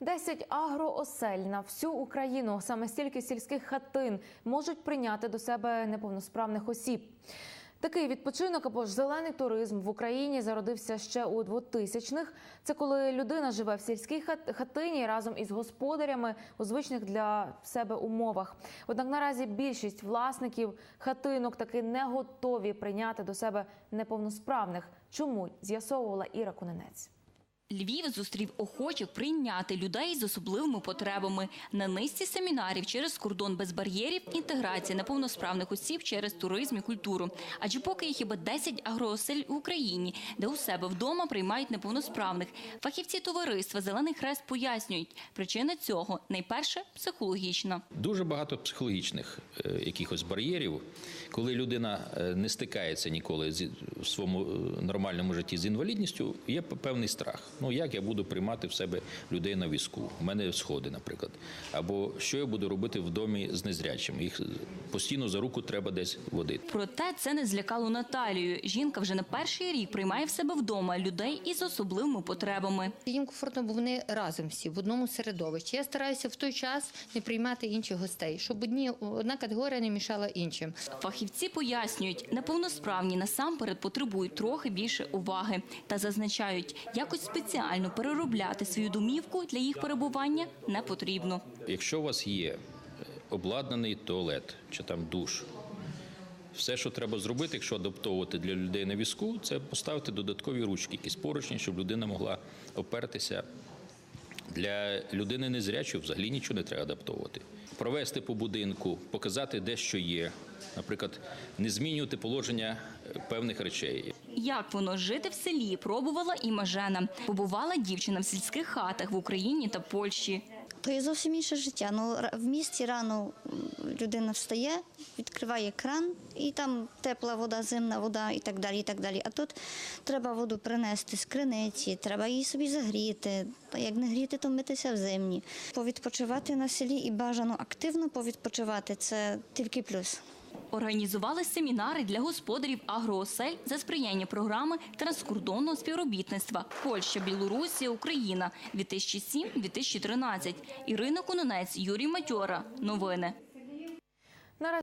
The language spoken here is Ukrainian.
10 агроосель на всю Україну, саме стільки сільських хатин можуть прийняти до себе неповносправних осіб. Такий відпочинок або ж зелений туризм в Україні зародився ще у 2000-х. Це коли людина живе в сільській хат- хатині разом із господарями у звичних для себе умовах. Однак наразі більшість власників хатинок таки не готові прийняти до себе неповносправних. Чому з'ясовувала Іра Куненець? Львів зустрів охочих прийняти людей з особливими потребами на низці семінарів через кордон без бар'єрів, інтеграція неповносправних осіб через туризм і культуру. Адже поки є хіба 10 агроосель в Україні, де у себе вдома приймають неповносправних. Фахівці товариства Зелений Хрест пояснюють, причина цього найперше психологічна. Дуже багато психологічних е, якихось бар'єрів, коли людина е, не стикається ніколи в своєму е, нормальному житті з інвалідністю, є певний страх. Ну як я буду приймати в себе людей на візку? У мене сходи, наприклад. Або що я буду робити в домі з незрячими? Їх постійно за руку треба десь водити. Проте це не злякало Наталію. Жінка вже не перший рік приймає в себе вдома людей із особливими потребами. Їм комфортно, бо вони разом всі в одному середовищі. Я стараюся в той час не приймати інших гостей, щоб одні одна категорія не мішала іншим. Фахівці пояснюють, неповносправні насамперед потребують трохи більше уваги та зазначають, якось спеціально переробляти свою домівку для їх перебування не потрібно. Якщо у вас є обладнаний туалет чи там душ, все, що треба зробити, якщо адаптовувати для людей на візку, це поставити додаткові ручки, якісь поручні, щоб людина могла опертися. Для людини незрячої взагалі нічого не треба адаптовувати. Провести по будинку, показати, де що є. Наприклад, не змінювати положення е, певних речей. Як воно жити в селі, пробувала і Мажена. Побувала дівчина в сільських хатах в Україні та Польщі. То є зовсім інше життя. Ну, в місті рано людина встає, відкриває кран, і там тепла вода, зимна вода і так далі. і так далі. А тут треба воду принести з криниці, треба її собі загріти. Як не гріти, то митися в зимні. Повідпочивати на селі і бажано активно повідпочивати це тільки плюс. Організували семінари для господарів агроосель за сприяння програми транскордонного співробітництва Польща, Білорусія, Україна 2007-2013. Ірина Кононець, Юрій Матьора. Новини.